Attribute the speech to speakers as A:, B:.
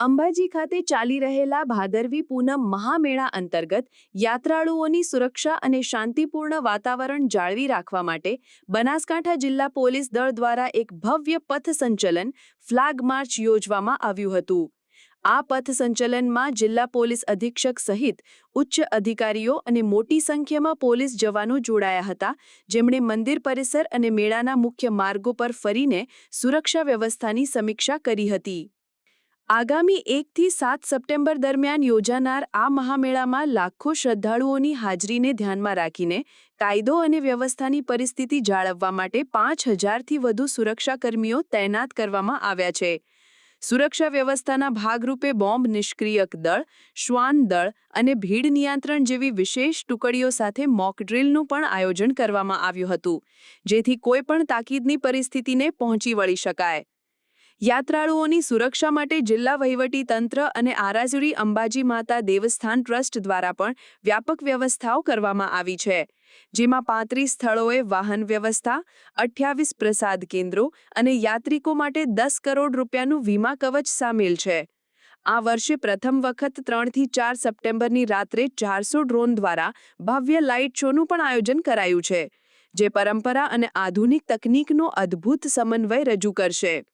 A: અંબાજી ખાતે ચાલી રહેલા ભાદરવી પૂનમ મહામેળા અંતર્ગત યાત્રાળુઓની સુરક્ષા અને શાંતિપૂર્ણ વાતાવરણ જાળવી રાખવા માટે બનાસકાંઠા જિલ્લા પોલીસ દળ દ્વારા એક ભવ્ય પથ સંચલન ફ્લાગ માર્ચ યોજવામાં આવ્યું હતું. આ પથ સંચલનમાં જિલ્લા પોલીસ અધિક્ષક સહિત ઉચ્ચ અધિકારીઓ અને મોટી સંખ્યામાં પોલીસ જવાનો જોડાયા હતા. જેમણે મંદિર પરિસર અને મેળાના મુખ્ય માર્ગો પર ફરીને સુરક્ષા વ્યવસ્થાની સમીક્ષા કરી હતી. આગામી એકથી સાત સપ્ટેમ્બર દરમિયાન યોજાનાર આ મહામેળામાં લાખો શ્રદ્ધાળુઓની હાજરીને ધ્યાનમાં રાખીને કાયદો અને વ્યવસ્થાની પરિસ્થિતિ જાળવવા માટે પાંચ હજારથી વધુ સુરક્ષાકર્મીઓ તૈનાત કરવામાં આવ્યા છે. સુરક્ષા વ્યવસ્થાના ભાગરૂપે બોમ્બ નિષ્ક્રિયક દળ, શ્વાન દળ અને ભીડ નિયંત્રણ જેવી વિશેષ ટુકડીઓ સાથે મોક ડ્રિલનું પણ આયોજન કરવામાં આવ્યું હતું, જેથી કોઈપણ તાકીદની પરિસ્થિતિને પહોંચી વળી શકાય. યાત્રાળુઓની સુરક્ષા માટે જિલ્લા વહીવટી તંત્ર અને આરાઝુરી અંબાજી માતા દેવસ્થાન ટ્રસ્ટ દ્વારા પણ વ્યાપક વ્યવસ્થાઓ કરવામાં આવી છે, જેમાં પાંત્રીસ સ્થળોએ વાહન વ્યવસ્થા, અઠ્યાવીસ પ્રસાદ કેન્દ્રો અને યાત્રિકો માટે દસ કરોડ રૂપિયાનું વીમા કવચ સામેલ છે. આ વર્ષે પ્રથમ વખત ત્રણથી ચાર સપ્ટેમ્બરની રાત્રે ચારસો ડ્રોન દ્વારા ભવ્ય લાઇટ શોનું પણ આયોજન કરાયું છે, જે પરંપરા અને આધુનિક તકનીકનો અદ્ભુત સમન્વય રજૂ કરશે.